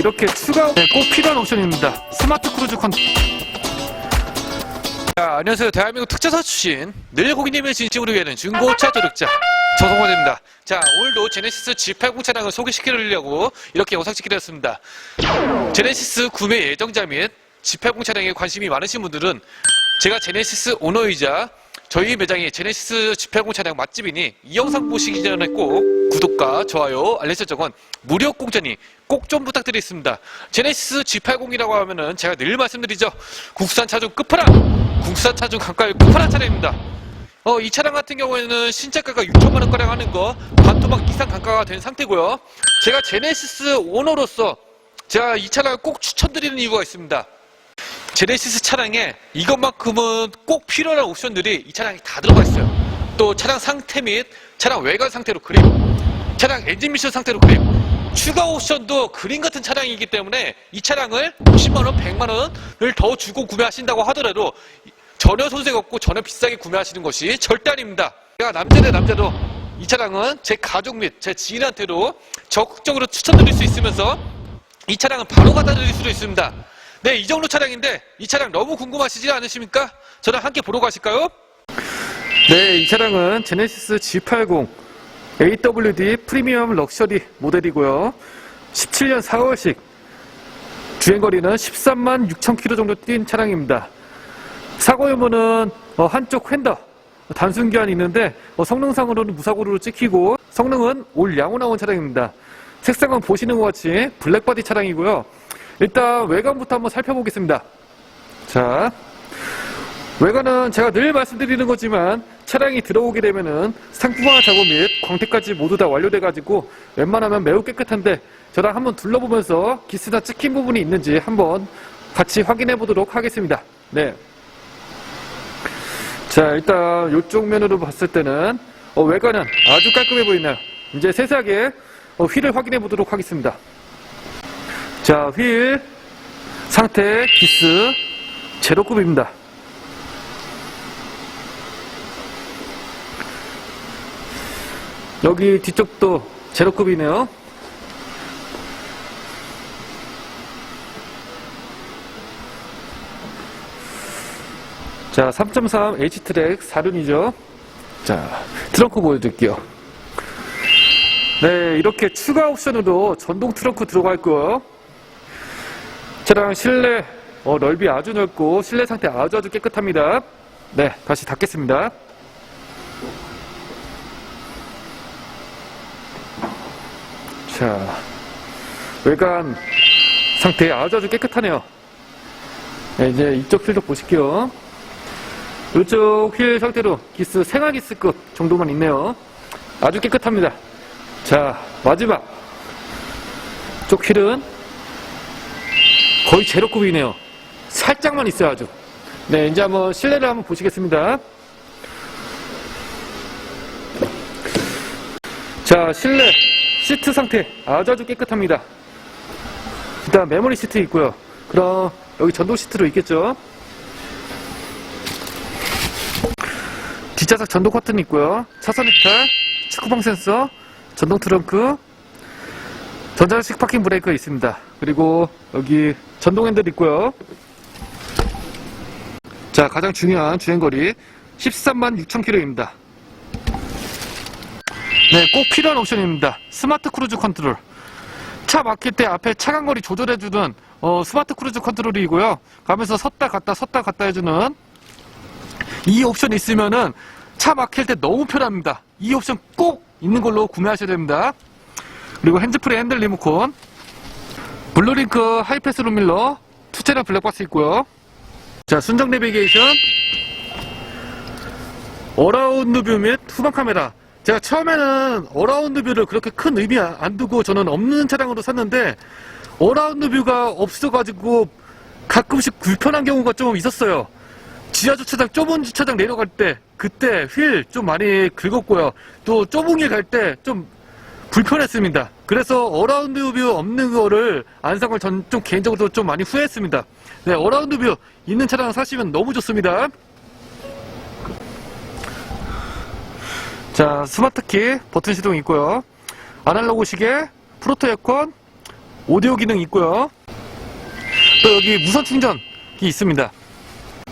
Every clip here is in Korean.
이렇게 추가 네, 꼭 필요한 옵션입니다. 스마트 크루즈 컨. 자, 안녕하세요. 대한민국 특차사 출신 늘 고객님의 진심으로 위하는 중고차 조력자 저성원입니다. 자, 오늘도 제네시스 G80 차량을 소개시키려고 이렇게 영상 찍게 되었습니다. 제네시스 구매 예정자 및 G80 차량에 관심이 많으신 분들은 제가 제네시스 오너이자 저희 매장이 제네시스 G80 차량 맛집이니 이 영상 보시기 전에 꼭 구독과 좋아요, 알림 설정은 무료 공짜니 꼭 좀 부탁드리겠습니다. 제네시스 G80이라고 하면은 제가 늘 말씀드리죠. 국산 차종 끝판왕, 국산 차종 강가의 끝판왕 차량입니다. 어, 이 차량 같은 경우에는 신차가가 6천만 원가량 하는 거 반토막 이상 단가가 된 상태고요. 제가 제네시스 오너로서 제가 이 차량을 꼭 추천드리는 이유가 있습니다. 제네시스 차량에 이것만큼은 꼭 필요한 옵션들이 이 차량에 다 들어가 있어요. 또 차량 상태 및 차량 외관 상태로 그림, 차량 엔진 미션 상태로 그림, 추가 옵션도 그림 같은 차량이기 때문에 이 차량을 50만원, 100만원을 더 주고 구매하신다고 하더라도 전혀 손색 없고 전혀 비싸게 구매하시는 것이 절대 아닙니다. 제가 남자 대 남자도 이 차량은 제 가족 및 제 지인한테도 적극적으로 추천드릴 수 있으면서 이 차량은 바로 갖다 드릴 수도 있습니다. 네, 이 정도 차량인데 이 차량 너무 궁금하시지 않으십니까? 저랑 함께 보러 가실까요? 네, 이 차량은 제네시스 G80 AWD 프리미엄 럭셔리 모델이고요. 17년 4월식 주행거리는 13만 6천 킬로 정도 뛴 차량입니다. 사고 유무는 어, 한쪽 휀더 단순 교환이 있는데 어, 성능상으로는 무사고로 찍히고 성능은 올 양호 나온 차량입니다. 색상은 보시는 것 같이 블랙바디 차량이고요. 일단 외관부터 한번 살펴보겠습니다. 자, 외관은 제가 늘 말씀드리는 거지만 차량이 들어오게 되면은 상품화 작업 및 광택까지 모두 다 완료돼가지고 웬만하면 매우 깨끗한데 저랑 한번 둘러보면서 기스나 찍힌 부분이 있는지 한번 같이 확인해 보도록 하겠습니다. 네. 자, 일단 이쪽 면으로 봤을 때는 어, 외관은 아주 깔끔해 보이네요. 이제 세세하게 어, 휠을 확인해 보도록 하겠습니다. 자, 휠 상태 기스 제로급입니다. 여기 뒤쪽도 제로급이네요. 자, 3.3 H트랙 4륜이죠. 자, 트렁크 보여드릴게요. 네, 이렇게 추가 옵션으로 전동 트렁크 들어갈 거예요. 차량 실내 어, 넓이 아주 넓고 실내 상태 아주 아주 깨끗합니다. 네, 다시 닫겠습니다. 자, 외관 상태 아주 아주 깨끗하네요. 네, 이제 이쪽 휠도 보실게요. 이쪽 휠 상태로 기스 생활 기스급 정도만 있네요. 아주 깨끗합니다. 자, 마지막. 쪽 휠은 거의 제로급이네요. 살짝만 있어요, 아주. 네, 이제 한번 실내를 한번 보시겠습니다. 자, 실내 시트 상태 아주 아주 깨끗합니다. 일단 메모리 시트 있고요. 그럼 여기 전동 시트도 있겠죠. 뒷좌석 전동 커튼 있고요. 차선 이탈, 축구방 센서, 전동 트렁크, 전자식 파킹 브레이크 있습니다. 그리고 여기 전동 핸들 있고요. 자, 가장 중요한 주행거리 13만 6천 킬로입니다. 네, 꼭 필요한 옵션입니다. 스마트 크루즈 컨트롤. 차 막힐 때 앞에 차간거리 조절해주는 어, 스마트 크루즈 컨트롤이고요. 가면서 섰다 갔다 섰다 갔다 해주는 이 옵션 있으면은 차 막힐 때 너무 편합니다. 이 옵션 꼭 있는 걸로 구매하셔야 됩니다. 그리고 핸즈프리 핸들 리모컨, 블루링크 하이패스 룸밀러, 투체랑 블랙박스 있고요. 자, 순정 내비게이션, 어라운드 뷰 및 후방 카메라. 제가 처음에는 어라운드 뷰를 그렇게 큰 의미 안 두고 저는 없는 차량으로 샀는데 어라운드 뷰가 없어가지고 가끔씩 불편한 경우가 좀 있었어요. 지하 주차장 좁은 주차장 내려갈 때 그때 휠 좀 많이 긁었고요. 또 좁은 길 갈 때 좀 불편했습니다. 그래서 어라운드 뷰 없는 거를 안산걸전좀 개인적으로 좀 많이 후회했습니다. 네, 어라운드 뷰 있는 차량 사시면 너무 좋습니다. 자, 스마트 키 버튼 시동 있고요. 아날로그 시계, 프로토 에어컨, 오디오 기능이 있고요. 또 여기 무선 충전이 있습니다.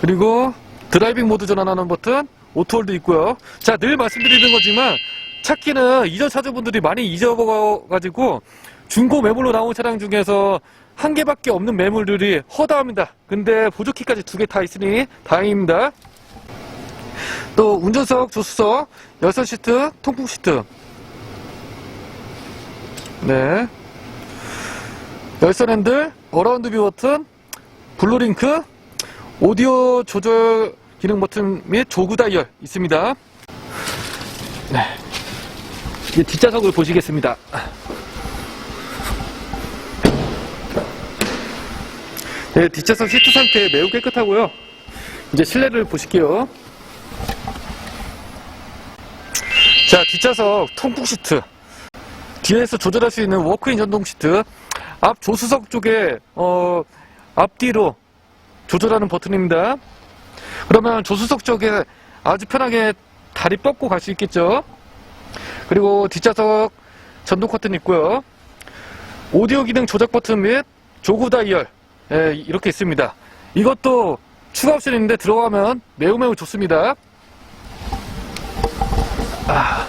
그리고 드라이빙 모드 전환하는 버튼, 오토홀도 있고요. 자, 늘 말씀드리는 거지만 차키는 이전 차주분들이 많이 잊어버가지고 중고 매물로 나온 차량 중에서 한 개밖에 없는 매물들이 허다합니다. 근데 보조키까지 두 개 다 있으니 다행입니다. 또 운전석, 조수석, 열선 시트, 통풍 시트. 네. 열선 핸들, 어라운드 뷰 버튼, 블루링크, 오디오 조절 기능 버튼 및 조구 다이얼 있습니다. 네. 이제 뒷좌석을 보시겠습니다. 네, 뒷좌석 시트 상태 매우 깨끗하고요. 이제 실내를 보실게요. 자, 뒷좌석 통풍 시트. 뒤에서 조절할 수 있는 워크인 전동 시트. 앞 조수석 쪽에 어, 앞뒤로 조절하는 버튼입니다. 그러면 조수석 쪽에 아주 편하게 다리 뻗고 갈 수 있겠죠. 그리고 뒷좌석 전동 커튼 있고요. 오디오 기능 조작 버튼 및 조구 다이얼 예, 이렇게 있습니다. 이것도 추가 옵션인데 들어가면 매우 매우 좋습니다. 아.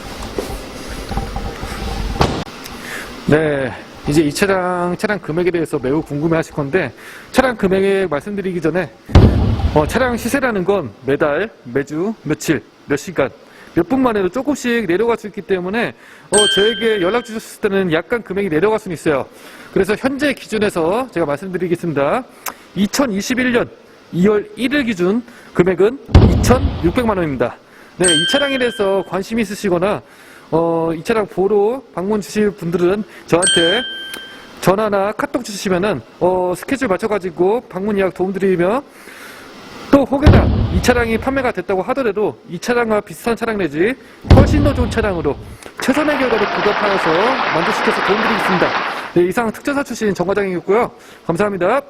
네. 이제 이 차량, 차량 금액에 대해서 매우 궁금해 하실 건데, 차량 금액 말씀드리기 전에, 어, 차량 시세라는 건 매달, 매주, 며칠, 몇 시간, 몇 분만 해도 조금씩 내려갈 수 있기 때문에, 어, 저에게 연락 주셨을 때는 약간 금액이 내려갈 수는 있어요. 그래서 현재 기준에서 제가 말씀드리겠습니다. 2021년 2월 1일 기준 금액은 2,600만 원입니다. 네, 이 차량에 대해서 관심 있으시거나 어, 이 차량 보러 방문 주실 분들은 저한테 전화나 카톡 주시면은 어, 스케줄 맞춰가지고 방문 예약 도움드리며 또 혹여나 이 차량이 판매가 됐다고 하더라도 이 차량과 비슷한 차량 내지 훨씬 더 좋은 차량으로 최선의 결과를 부각하여서 만족시켜서 도움드리겠습니다. 네, 이상 특전사 출신 정 과장이었고요. 감사합니다.